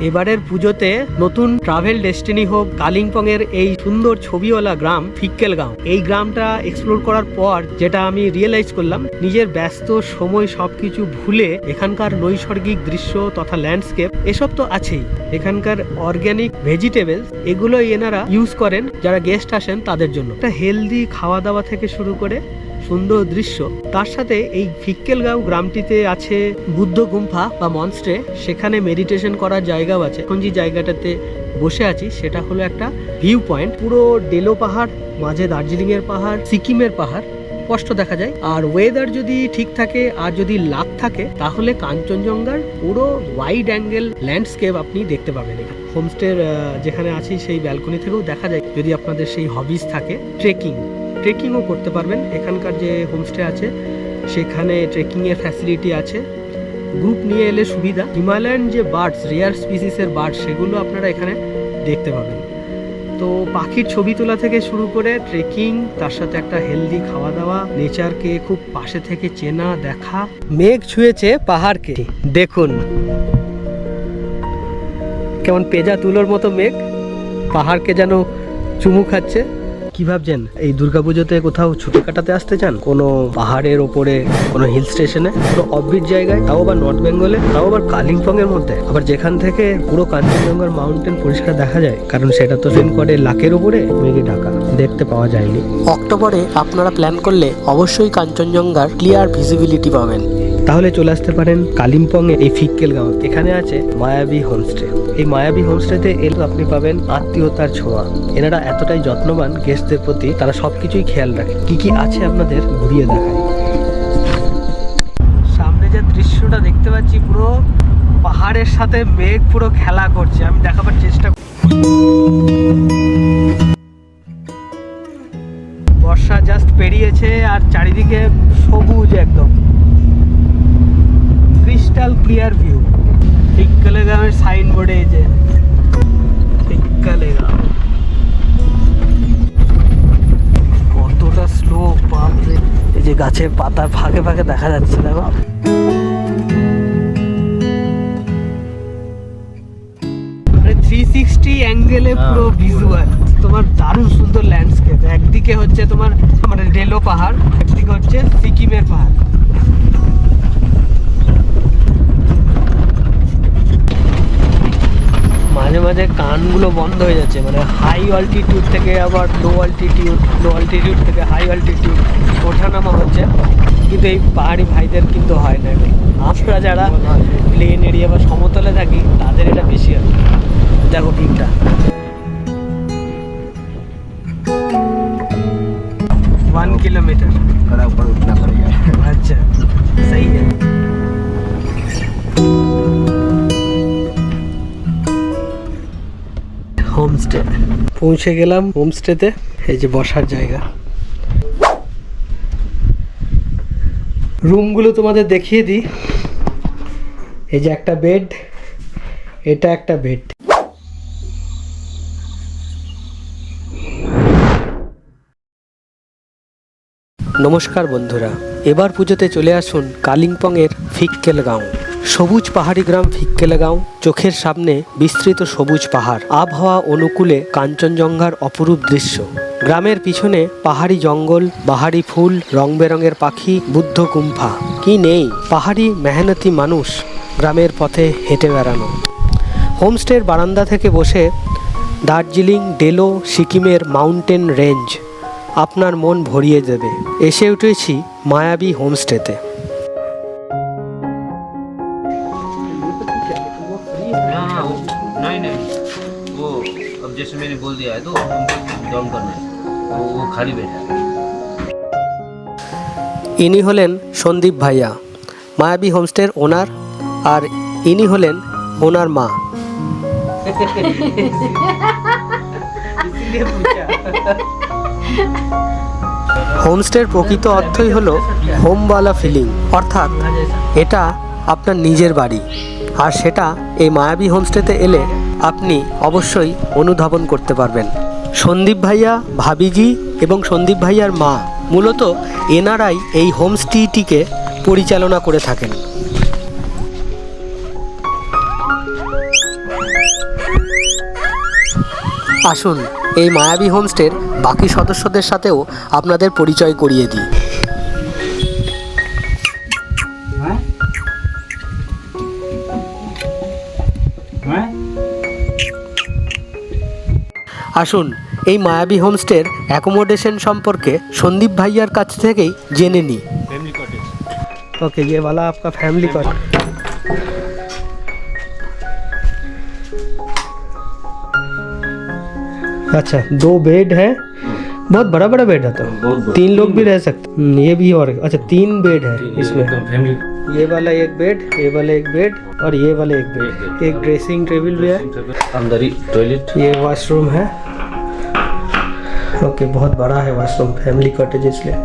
এবারের পুজোতে নতুন ট্রাভেল ডেস্টিনি হোক কালিম্পং এর এই সুন্দর ছবিওয়ালা গ্রাম ফিক্কেল গাঁও এই গ্রামটা এক্সপ্লোর করার পর যেটা আমি রিয়েলাইজ করলাম, নিজের ব্যস্ত সময় সবকিছু ভুলে এখানকার নৈসর্গিক দৃশ্য তথা ল্যান্ডস্কেপ এসব তো আছেই। এখানকার অর্গ্যানিক ভেজিটেবলস এগুলো এনারা ইউজ করেন, যারা গেস্ট আসেন তাদের জন্য। একটা হেলদি খাওয়া দাওয়া থেকে শুরু করে সুন্দর দৃশ্য। তার সাথে এই ফিক্কেলগাঁও গ্রামটিতে আছে বুদ্ধ গুম্ফা বা মনস্ট্রে সেখানে মেডিটেশন করার জায়গাও আছে। এখন যে জায়গাটাতে বসে আছি, সেটা হলো একটা ভিউ পয়েন্ট পুরো ডেলো পাহাড়, মাঝে দার্জিলিং এর পাহাড়, সিকিমের পাহাড়। স্পষ্ট দেখা যায়। আর ওয়েদার যদি ঠিক থাকে, আর যদি লাক থাকে, তাহলে কাঞ্চনজঙ্ঘার পুরো ওয়াইড অ্যাঙ্গেল ল্যান্ডস্কেপ আপনি দেখতে পাবেন এখানে। হোমস্টের যেখানে আছি, সেই ব্যালকনি থেকেও দেখা যায়। যদি আপনাদের সেই হবিস থাকে ট্রেকিং ট্রেকিংও করতে পারবেন। এখানকার যে হোমস্টে আছে, সেখানে ট্রেকিংয়ের ফ্যাসিলিটি আছে। গ্রুপ নিয়ে এলে সুবিধা। হিমালয়ান যে বার্ডস রেয়ার স্পিসিসের বার্ডস সেগুলো আপনারা এখানে দেখতে পাবেন। তো পাখির ছবি তোলা থেকে শুরু করে ট্রেকিং তার সাথে একটা হেলদি খাওয়া দাওয়া নেচারকে খুব পাশে থেকে চেনা, দেখা, মেঘ ছুঁয়েছে পাহাড়কে। দেখুন। কেমন পেজা তুলোর মতো মেঘ। পাহাড়কে যেন চুমু খাচ্ছে। কি ভাবছেন? এই দুর্গাপুজোতে কোথাও ছুটি কাটাতে আসতে চান? কোনো পাহাড়ের ওপরে, কোনো হিল স্টেশনে কোনো অফবিট জায়গায়? তাও আবার নর্থ বেঙ্গলে তাও আবার কালিম্পং এর মধ্যে? আবার যেখান থেকে পুরো কাঞ্চনজঙ্ঘার মাউন্টেন পরিষ্কার দেখা যায়? কারণ সেটা তো ট্রেন করে লাকের উপরে, মেঘে ঢাকা। দেখতে পাওয়া যায়নি। অক্টোবরে আপনারা প্ল্যান করলে অবশ্যই কাঞ্চনজঙ্ঘার ক্লিয়ার ভিজিবিলিটি পাবেন। তাহলে চলে আসতে পারেন কালিম্পং এর এই ফিক্কেল গাঁও। এখানে আছে মায়াবী হোমস্টে। এই মায়াবী হোমস্টেতে এলে আপনি পাবেন আত্মীয়তার ছোঁয়া। এনারা এতটাই যত্নবান গেস্টদের প্রতি, তারা সবকিছুই খেয়াল রাখে। কি কি আছে আপনাদের ঘুরিয়ে দেখায় সামনে যে দৃশ্যটা দেখতে পাচ্ছি, পুরো পাহাড়ের সাথে মেঘ পুরো খেলা করছে। আমি দেখাবার চেষ্টা। বর্ষা জাস্ট পেরিয়েছে আর চারিদিকে সবুজ একদম। ক্রিস্টাল ক্লিয়ার ভিউ টিক্কালে গ্রামের সাইনবোর্ডে এই যে টিক্কালে গ্রাম কতটা স্লো বাপরে এই যে গাছের পাতার ফাঁকে ফাঁকে দেখা যাচ্ছে দেখো। থ্রি সিক্সটি অ্যাঙ্গেলে পুরো ভিজুয়াল তোমার দারুণ সুন্দর ল্যান্ডস্কেপ একদিকে হচ্ছে তোমার মানে রেলো পাহাড় একদিকে হচ্ছে সিকিমের পাহাড়। মাঝে কানগুলো বন্ধ হয়ে যাচ্ছে মানে হাই অল্টিটিউড থেকে আবার লো অল্টিটিউড লো অল্টিটিউড থেকে হাই অল্টিটিউড ওঠানামা হচ্ছে। কিন্তু এই পাহাড়ি ভাইদের কিন্তু হয় না আমরা যারা প্লেন এরিয়া বা সমতলে থাকি, তাদের এটা বেশি হয়। দেখো ভিউটা পৌঁছে গেলাম হোমস্টেতে, এই যে বসার জায়গা। রুমগুলো তোমাদের দেখিয়ে দিই। এই যে একটা বেড, এটা একটা বেড। নমস্কার বন্ধুরা, এবার পুজোতে চলে আসুন কালিম্পংয়ের ফিক্কেল গাঁও সবুজ পাহাড়ি গ্রাম ফিক্কেল গাঁও চোখের সামনে বিস্তৃত সবুজ পাহাড়। আবহাওয়া অনুকূলে কাঞ্চনজঙ্ঘার অপরূপ দৃশ্য। গ্রামের পিছনে পাহাড়ি জঙ্গল বাহারি ফুল রং বেরঙের পাখি, বুদ্ধ গুম্ফা কি নেই, পাহাড়ি মেহনতি মানুষ গ্রামের পথে হেঁটে বেড়ানো। হোমস্টের বারান্দা থেকে বসে দার্জিলিং, ডেলো, সিকিমের মাউন্টেন রেঞ্জ। আপনার মন ভরিয়ে দেবে। এসে উঠেছি মায়াবী হোমস্টেতে। जैसे मैंने बोल दिया है तो डाउन करना है वो वो खाली बैठा है ইনি হলেন সন্দীপ ভাইয়া মায়াবী হোমস্টের ওনার আর ইনি হলেন ওনার মা হোমস্টের প্রকৃত অর্থই হলো হোমওয়ালা ফিলিং অর্থাৎ এটা আপনার নিজের বাড়ি আর সেটা এই মায়াবী হোমস্টেতে এলে আপনি অবশ্যই অনুধাবন করতে পারবেন। সন্দীপ ভাইয়া, ভাবিজি এবং সন্দীপ ভাইয়ার মা মূলত এনারাই এই হোমস্টেটিকে পরিচালনা করে থাকেন। আসুন, এই মায়াবী হোমস্টের বাকি সদস্যদের সাথেও আপনাদের পরিচয় করিয়ে দিই। আসুন এই মায়াবী হোমস্টের অ্যাকোমোডেশন সম্পর্কে সন্দীপ ভাইয়ার কাছ থেকেই জেনে নিই ओके ये वाला आपका फैमिली कॉट अच्छा दो बेड है बहुत बड़ा बड़ा बेड है तो बहुत बड़ा। तीन लोग भी रह सकते हम्म, ये भी और अच्छा तीन बेड है इसमें फैमिली ये वाला एक बेड ये वाला एक बेड और ये वाला एक बेड एक ड्रेसिंग टेबल भी है अंदर ही टॉयलेट ये वॉशरूम है ओके बहुत बड़ा है वॉशरूम फैमिली कॉटेज इसलिए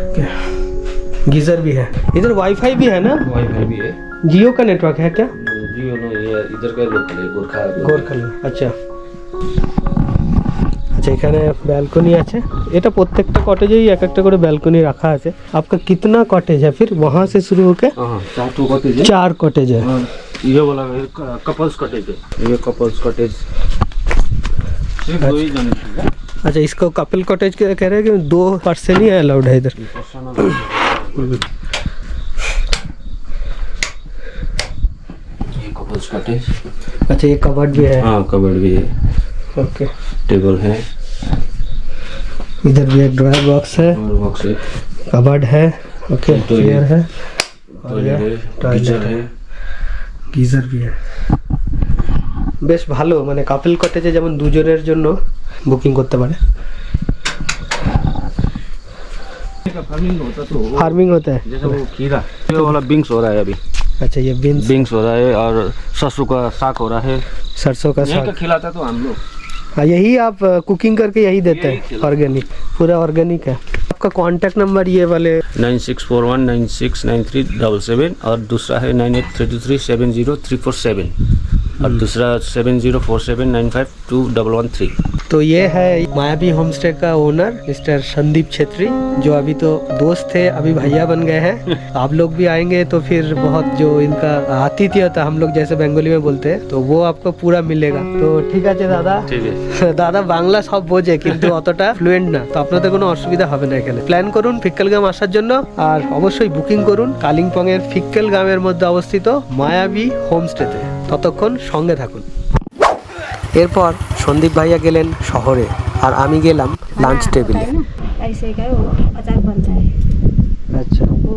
ओके गीजर भी है इधर वाईफाई भी है ना वाईफाई भी है जियो का नेटवर्क है क्या जियो नो ये इधर का लोकल है गोरखा গোরখালি আচ্ছা আচ্ছা এখানে ব্যালকনি আছে এটা প্রত্যেকটা কটেজেই এক একটা করে ব্যালকনি রাখা আছে आपका कितना कॉटेज है फिर वहाँ से शुरू होके हाँ चार टू कॉटेज है चार कॉटेज है और ये वाला है कपल्स कॉटेज है ये कपल्स कॉटेज सिर्फ दो ही जने थे अच्छा इसको कपल कॉटेज कह कह रहे हैं कि दो पर्सन ही अलाउड है इधर ये कपल्स कॉटेज अच्छा ये कबर्ड भी है हाँ कबर्ड भी है ओके टेबल है इधर भी एक ड्रायर बॉक्स है और बॉक्स है कबर्ड है ओके तो ये- चेयर है टॉयलेट है टॉयलेट गीजर है। है গিজার বি বেশ ভালো মানে কাপল কটেজে যেমন দুজনের জন্য বুকিং করতে পারে फार्मिंग होता तो वो- फार्मिंग होता है जैसे वो खीरा ये वाला बिंग्स हो रहा है अभी अच्छा ये बीन्स बिंग्स हो रहा है और सरसों का साग हो रहा है सरसों का यहीं का साग खिलाता तो हम लोग हाँ यही आप कुकिंग करके यही देते यही हैं खिलाते ऑर्गेनिक पूरा ऑर्गेनिक है आपका कांटेक्ट नंबर ये वाले nine six four one nine six nine three double seven और दूसरा है nine eight three two three seven zero three four seven और दूसरा seven zero four seven nine five two double one three तो ये है मायावी होमस्टे का ओनर मिस्टर संदीप छेत्री जो अभी तो दोस्त थे अभी भैया बन गए हैं आप लोग भी आएंगे तो फिर बहुत जो इनका आतिथ्य होता है हम लोग जैसे बंगाली में बोलते हैं तो वो आपको पूरा मिलेगा तो ঠিক আছে দাদা ठीक है দাদা বাংলা সব বোঝে কিন্তু অতটা ফ্লুয়েন্ট না তো আপনাদের কোনো অসুবিধা হবে না এখানে প্ল্যান করুন ফিক্কেল গ্রাম আসার জন্য আর অবশ্যই বুকিং করুন কালিম্পং এর ফিক্কেল গ্রামের মধ্যে অবস্থিত মায়াবী হোমস্টেতে ততক্ষণ সঙ্গে থাকুন এরপর সন্দীপ ভাইয়া গেলেন শহরে আর আমি গেলাম লাঞ্চ টেবিলে है ना ऐसे का वो अचार बनता है अच्छा वो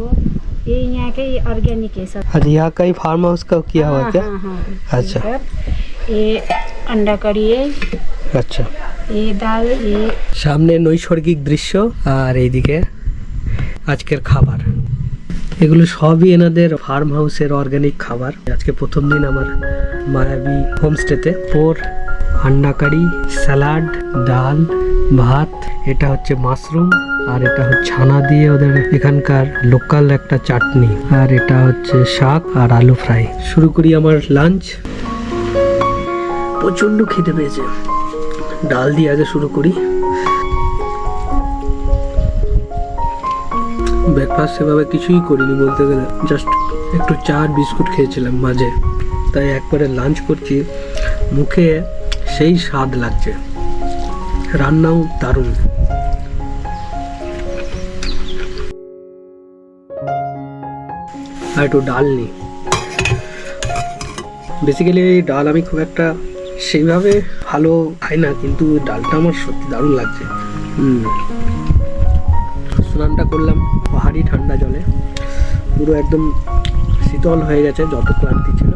ये यहाँ के ऑर्गेनिक है सब अच्छा यहाँ का ही फार्म हाउस का किया हुआ है क्या हाँ, हाँ, अच्छा। यहाँ पर ये अंडा कड़ी है আচ্ছা ये दाल ये সামনে নৈসর্গিক দৃশ্য আর এইদিকে আজকের খাবার এগুলো সবই এনাদের ফার্ম হাউসের অর্গানিক খাবার আজকে প্রথম দিন আমার মায়াবী হোমস্টেতে পোর আন্ডা কারি স্যালাড, ডাল, ভাত, এটা হচ্ছে মাশরুম আর এটা হচ্ছে ছানা দিয়ে ওদের এখানকার লোকাল একটা চাটনি আর এটা হচ্ছে শাক আর আলু ফ্রাই। শুরু করি আমার লাঞ্চ। প্রচণ্ড খেতে পেয়েছে। ডাল দিয়ে আগে শুরু করি। ব্রেকফাস্ট সেভাবে কিছুই করিনি বলতে গেলে। জাস্ট একটু চা আর বিস্কুট খেয়েছিলাম মাঝে। তাই একবারে লাঞ্চ করছি। মুখে সেই স্বাদ লাগছে। রান্নাও দারুণ। আর একটু ডাল নিই। বেসিক্যালি এই ডাল আমি খুব একটা সেইভাবে ভালো খাই না, কিন্তু ডালটা আমার সত্যি দারুণ লাগছে। স্নানটা করলাম পাহাড়ি ঠান্ডা জলে। পুরো একদম শীতল হয়ে গেছে, যত ক্লান্তি ছিল।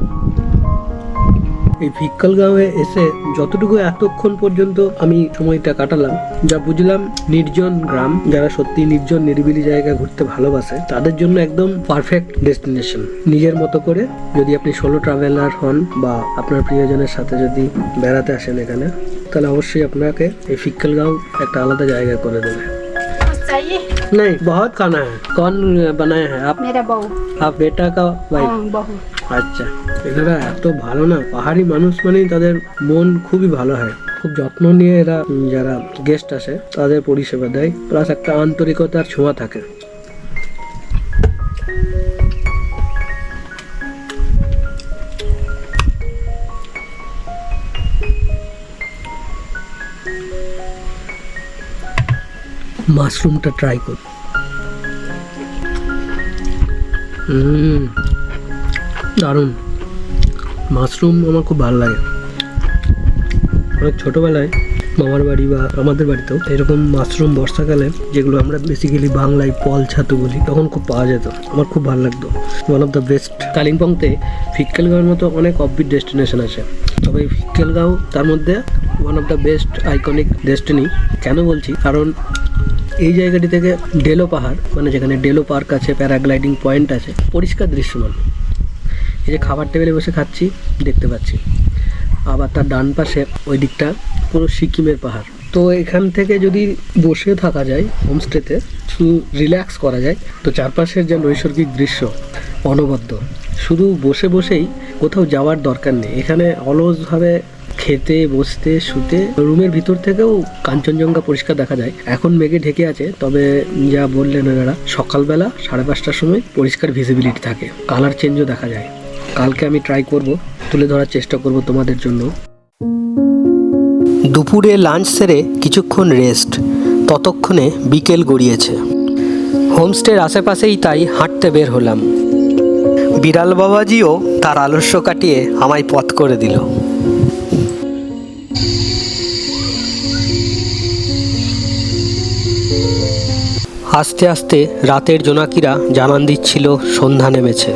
এই ভিক্কল গাঁওয়ে এসে যতটুকু এতক্ষণ পর্যন্ত আমি সময়টা কাটালাম যা বুঝলাম নির্জন গ্রাম যারা সত্যি নির্জন নিরিবিলি জায়গা ঘুরতে ভালোবাসে তাদের জন্য একদম পারফেক্ট ডেস্টিনেশন নিজের মতো করে যদি আপনি সোলো ট্রাভেলার হন বা আপনার প্রিয়জনের সাথে যদি বেড়াতে আসেন এখানে তাহলে অবশ্যই আপনাকে এই ফিক্কল গাঁও একটা আলাদা জায়গা করে দেবে कुछ चाहिए नहीं बहुत खाना है कौन बनाया है आप मेरा बहू आप बेटा का वाइफ हाँ बहू আচ্ছা এনারা এত ভালো না, পাহাড়ি মানুষ মানেই তাদের মন খুবই ভালো হয়। খুব যত্ন নিয়ে এরা যারা গেস্ট আসে, তাদের পরিষেবা দেয়। প্লাস একটা আন্তরিকতার ছোঁয়া থাকে। মাশরুমটা ট্রাই কর। দারুণ। মাশরুম আমার খুব ভালো লাগে। অনেক ছোটোবেলায় মামার বাড়ি বা আমাদের বাড়িতেও এরকম মাশরুম বর্ষাকালে যেগুলো আমরা বেসিক্যালি বাংলায় পল ছাতু বলি, তখন খুব পাওয়া যেত। আমার খুব ভালো লাগতো। ওয়ান অফ দ্য বেস্ট কালিম্পংতে ফিক্কেলগাঁওয়ের মতো অনেক অফবিট ডেস্টিনেশন আছে। তবে ফিক্কেলগাঁও, তার মধ্যে one of the best iconic destiny কেন বলছি? কারণ এই জায়গাটি থেকে ডেলো পাহাড় মানে যেখানে ডেলো পার্ক আছে, প্যারাগ্লাইডিং পয়েন্ট আছে, পরিষ্কার দৃশ্যমান। এই যে খাবার টেবিলে বসে খাচ্ছি, দেখতে পাচ্ছি। আবার তার ডান পাশে ওই দিকটা পুরো সিকিমের পাহাড়। তো এখান থেকে যদি বসে থাকা যায় হোমস্টেতে শুধু রিল্যাক্স করা যায়, তো চারপাশের যে নৈসর্গিক দৃশ্য, অনবদ্য। শুধু বসে বসেই কোথাও যাওয়ার দরকার নেই। এখানে অলসভাবে খেতে, বসতে, শুতে, রুমের ভিতর থেকেও কাঞ্চনজঙ্ঘা পরিষ্কার দেখা যায়। এখন মেঘে ঢেকে আছে, তবে যা বললেন এনারা সকালবেলা সাড়ে পাঁচটার সময় পরিষ্কার ভিজিবিলিটি থাকে। কালার চেঞ্জও দেখা যায়। কালকে আমি ট্রাই করব, তুলে ধরার চেষ্টা করব তোমাদের জন্য। দুপুরে লাঞ্চ সেরে কিছুক্ষণ রেস্ট ততক্ষণে বিকেল গড়িয়েছে। হোমস্টের আশেপাশেই তাই হাঁটতে বের হলাম। বিড়াল বাবাজিও তার আলস্য কাটিয়ে আমায় পথ করে দিল। আস্তে আস্তে রাতের জোনাকিরা জানান দিচ্ছিল, সন্ধ্যা নেমেছে।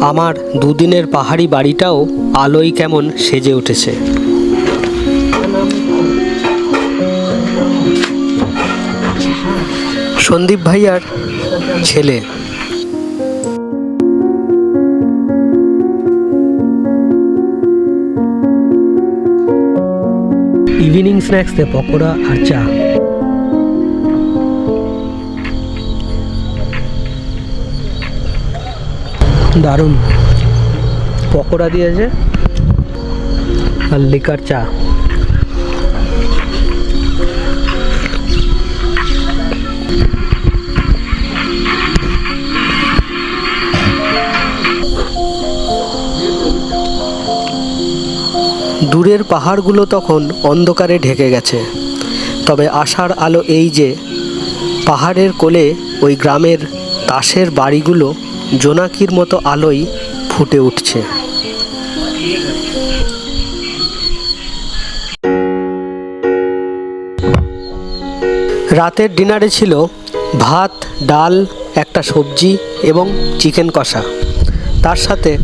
আমার দুদিনের পাহাড়ি বাড়িটাও আলোয় কেমন সেজে উঠেছে। সন্দীপ ভাইয়ার ছেলে। ইভিনিং স্ন্যাক্সে পকোড়া আর চা। দারুণ। পকোড়া দিয়েছে আর লিকার চা। দূরের পাহাড়গুলো তখন অন্ধকারে ঢেকে গেছে। তবে আশার আলো এই যে, পাহাড়ের কোলে ওই গ্রামের তাসের বাড়িগুলো জোনাকির মতো আলোই ফুটে উঠছে। রাতের ডিনারে ছিল ভাত, ডাল, একটা সবজি এবং চিকেন কষা। তার সাথে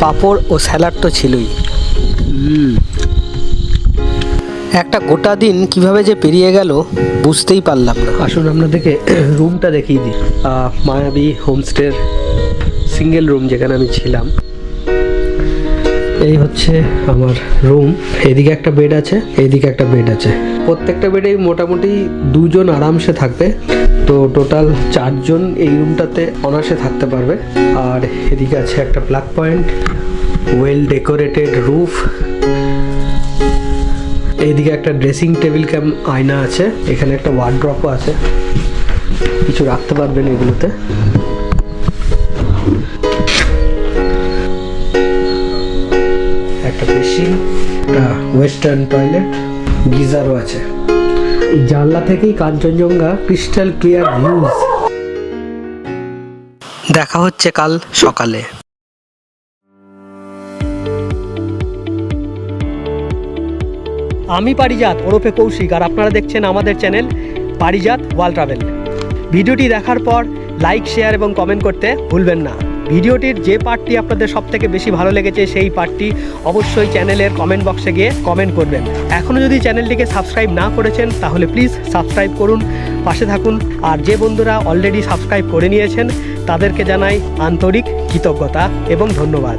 পাঁপড় ও স্যালাড তো ছিলই। একটা গোটা দিন কীভাবে যে পেরিয়ে গেল বুঝতেই পারলাম না। আসুন আপনাদেরকে রুমটা দেখিয়ে দিই। মায়াবী হোমস্টের সিঙ্গেল রুম যেখানে আমি ছিলাম। এই হচ্ছে আমার রুম এদিকে একটা বেড আছে এইদিকে একটা বেড আছে। প্রত্যেকটা বেডেই মোটামুটি দুজন আরামসে থাকবে। তো টোটাল চারজন এই রুমটাতে অনার্সে থাকতে পারবে। আর এদিকে আছে একটা plug point well decorated roof এইদিকে একটা ড্রেসিং টেবিল ক্যাম আয়না আছে, এখানে একটা ওয়ার্ড্রপও আছে। কিছু রাখতে পারবেন এগুলোতে। একটা একটা ওয়েস্টার্ন টয়লেট গিজারও আছে। জানলা থেকেই কাঞ্চনজঙ্ঘা ক্রিস্টাল ক্লিয়ার ভিউজ দেখা হচ্ছে কাল সকালে। আমি পারিজাত ওরফে কৌশিক আর আপনারা দেখছেন আমাদের চ্যানেল পারিজাত ওয়াল ট্রাভেল। ভিডিওটি দেখার পর লাইক, শেয়ার এবং কমেন্ট করতে ভুলবেন না। ভিডিওটির যে পার্টটি আপনাদের সব থেকে বেশি ভালো লেগেছে সেই পার্টটি অবশ্যই চ্যানেলের কমেন্ট বক্সে গিয়ে কমেন্ট করবেন। এখনও যদি চ্যানেলটিকে সাবস্ক্রাইব না করেছেন, তাহলে প্লিজ সাবস্ক্রাইব করুন, পাশে থাকুন আর যে বন্ধুরা অলরেডি সাবস্ক্রাইব করে নিয়েছেন, তাদেরকে জানাই আন্তরিক কৃতজ্ঞতা এবং ধন্যবাদ।